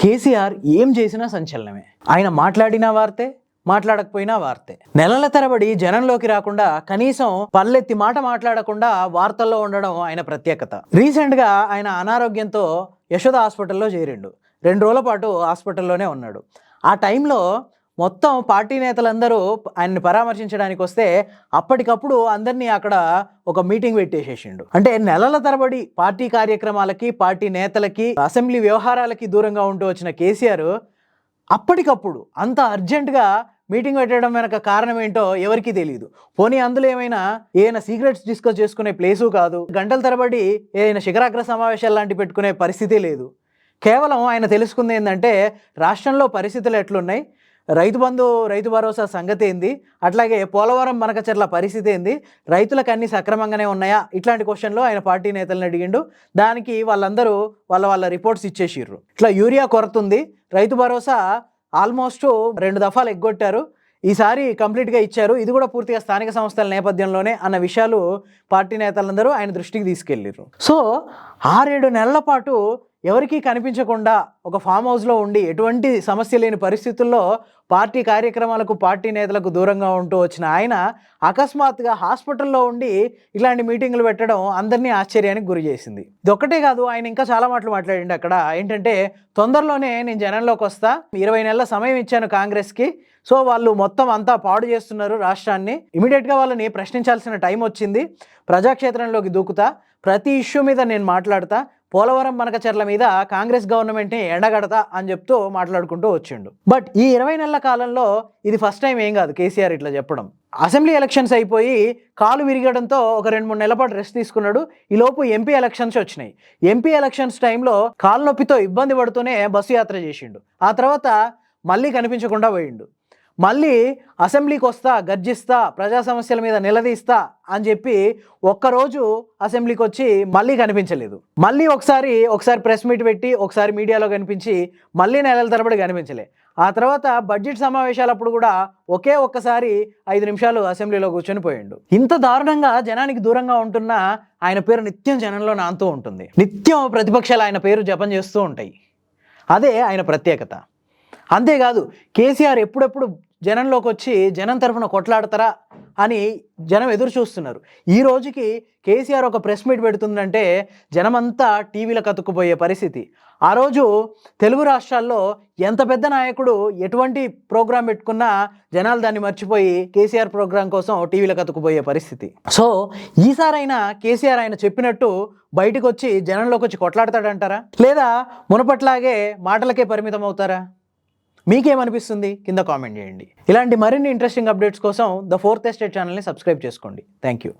కేసీఆర్ ఏం చేసినా సంచలనమే. ఆయన మాట్లాడినా వార్తే మాట్లాడకపోయినా వార్తే. నెలల తరబడి జనంలోకి రాకుండా కనీసం పల్లెత్తి మాట మాట్లాడకుండా వార్తల్లో ఉండడం ఆయన ప్రత్యేకత. రీసెంట్గా ఆయన అనారోగ్యంతో యశోద హాస్పిటల్లో చేరిండు. రెండు రోజుల పాటు హాస్పిటల్లోనే ఉన్నాడు. ఆ టైంలో మొత్తం పార్టీ నేతలందరూ ఆయన్ని పరామర్శించడానికి వస్తే అప్పటికప్పుడు అందరినీ అక్కడ ఒక మీటింగ్ పెట్టేసేసిండు. అంటే నెలల తరబడి పార్టీ కార్యక్రమాలకి పార్టీ నేతలకి అసెంబ్లీ వ్యవహారాలకి దూరంగా ఉంటూ వచ్చిన కేసీఆర్ అప్పటికప్పుడు అంత అర్జెంటుగా మీటింగ్ పెట్టడం వెనక కారణం ఏంటో ఎవరికీ తెలియదు పోనీ అందులో ఏమైనా ఏమైనా సీక్రెట్స్ డిస్కస్ చేసుకునే ప్లేసు కాదు. గంటల తరబడి ఏదైనా శిఖరాగ్ర సమావేశాలు లాంటి పెట్టుకునే పరిస్థితి లేదు. కేవలం ఆయన తెలుసుకుంది ఏంటంటే రాష్ట్రంలో పరిస్థితులు ఎట్లున్నాయి? రైతు బంధు రైతు భరోసా సంగతి ఏంది? అట్లాగే పోలవరం మనకచర్ల పరిస్థితి ఏంది? రైతులకు అన్ని సక్రమంగానే ఉన్నాయా? ఇట్లాంటి క్వశ్చన్లు ఆయన పార్టీ నేతలను అడిగిండు. దానికి వాళ్ళందరూ వాళ్ళ వాళ్ళ రిపోర్ట్స్ ఇచ్చేసిర్రు. ఇట్లా యూరియా కొరత ఉంది. రైతు భరోసా ఆల్మోస్ట్ రెండు దఫాలు ఎగ్గొట్టారు. ఈసారి కంప్లీట్గా ఇచ్చారు. ఇది కూడా పూర్తిగా స్థానిక సంస్థల నేపథ్యంలోనే అన్న విషయాలు పార్టీ నేతలందరూ ఆయన దృష్టికి తీసుకెళ్ళారు సో ఆరేడు నెలల పాటు ఎవరికీ కనిపించకుండా ఒక ఫామ్ హౌస్లో ఉండి ఎటువంటి సమస్య లేని పరిస్థితుల్లో పార్టీ కార్యక్రమాలకు పార్టీ నేతలకు దూరంగా ఉంటూ వచ్చిన ఆయన అకస్మాత్తుగా హాస్పిటల్లో ఉండి ఇలాంటి మీటింగులు పెట్టడం అందరినీ ఆశ్చర్యానికి గురి చేసింది. ఇదొక్కటే ఒక్కటే కాదు ఆయన ఇంకా చాలా మాటలు మాట్లాడిండు అక్కడ. ఏంటంటే తొందరలోనే నేను జనంలోకి వస్తా ఇరవై నెలల సమయం ఇచ్చాను కాంగ్రెస్కి సో వాళ్ళు మొత్తం అంతా పాడు చేస్తున్నారు రాష్ట్రాన్ని. ఇమీడియట్గా వాళ్ళని ప్రశ్నించాల్సిన టైం వచ్చింది. ప్రజాక్షేత్రంలోకి దూకుతా ప్రతి ఇష్యూ మీద నేను మాట్లాడతా పోలవరం మనకచర్ల మీద కాంగ్రెస్ గవర్నమెంట్ని ఎండగడతా అని చెప్తూ మాట్లాడుకుంటూ వచ్చిండు. బట్ ఈ ఇరవై నెలల కాలంలో ఇది ఫస్ట్ టైం ఏం కాదు కేసీఆర్ ఇట్లా చెప్పడం. అసెంబ్లీ ఎలక్షన్స్ అయిపోయి కాలు విరిగడంతో ఒక రెండు మూడు నెలల పాటు రెస్ట్ తీసుకున్నాడు. ఈ లోపు ఎంపీ ఎలక్షన్స్ వచ్చినాయి. ఎంపీ ఎలక్షన్స్ టైంలో కాలు నొప్పితో ఇబ్బంది పడుతూనే బస్సు యాత్ర చేసిండు. ఆ తర్వాత మళ్ళీ కనిపించకుండా పోయిండు. మళ్ళీ అసెంబ్లీకి వస్తా గర్జిస్తా ప్రజా సమస్యల మీద నిలదీస్తా అని చెప్పి ఒక్కరోజు అసెంబ్లీకి వచ్చి మళ్ళీ కనిపించలేదు. మళ్ళీ ఒకసారి ఒకసారి ప్రెస్ మీట్ పెట్టి ఒకసారి మీడియాలో కనిపించి మళ్ళీ నెలల తరబడి కనిపించలే. ఆ తర్వాత బడ్జెట్ సమావేశాలప్పుడు కూడా ఒకే ఒక్కసారి ఐదు నిమిషాలు అసెంబ్లీలో కూర్చొని పోయిండు. ఇంత దారుణంగా జనానికి దూరంగా ఉంటున్న ఆయన పేరు నిత్యం జనంలో నాంతూ ఉంటుంది. నిత్యం ప్రతిపక్షాలు ఆయన పేరు జపం చేస్తూ ఉంటాయి. అదే ఆయన ప్రత్యేకత. అంతేకాదు కేసీఆర్ ఎప్పుడెప్పుడు జనంలోకి వచ్చి జనం తరఫున కొట్లాడతారా అని జనం ఎదురు చూస్తున్నారు. ఈ రోజుకి కేసీఆర్ ఒక ప్రెస్ మీట్ పెడుతుందంటే జనమంతా టీవీలకు అతుక్కుపోయే పరిస్థితి. ఆ రోజు తెలుగు రాష్ట్రాల్లో ఎంత పెద్ద నాయకుడు ఎటువంటి ప్రోగ్రాం పెట్టుకున్నా జనాలు దాన్ని మర్చిపోయి కేసీఆర్ ప్రోగ్రాం కోసం టీవీలకు అతుక్కుపోయే పరిస్థితి. సో ఈసారైనా కేసీఆర్ ఆయన చెప్పినట్టు బయటకు వచ్చి జనంలోకి వచ్చి కొట్లాడతాడంటారా? లేదా మునపట్లాగే మాటలకే పరిమితం అవుతారా మీకేమనిపిస్తుంది? కింద కామెంట్ చేయండి. ఇలాంటి మరిన్ని ఇంట్రెస్టింగ్ అప్డేట్స్ కోసం ద ఫోర్త్ ఎస్టేట్ ఛానల్ని సబ్స్క్రైబ్ చేసుకోండి. Thank you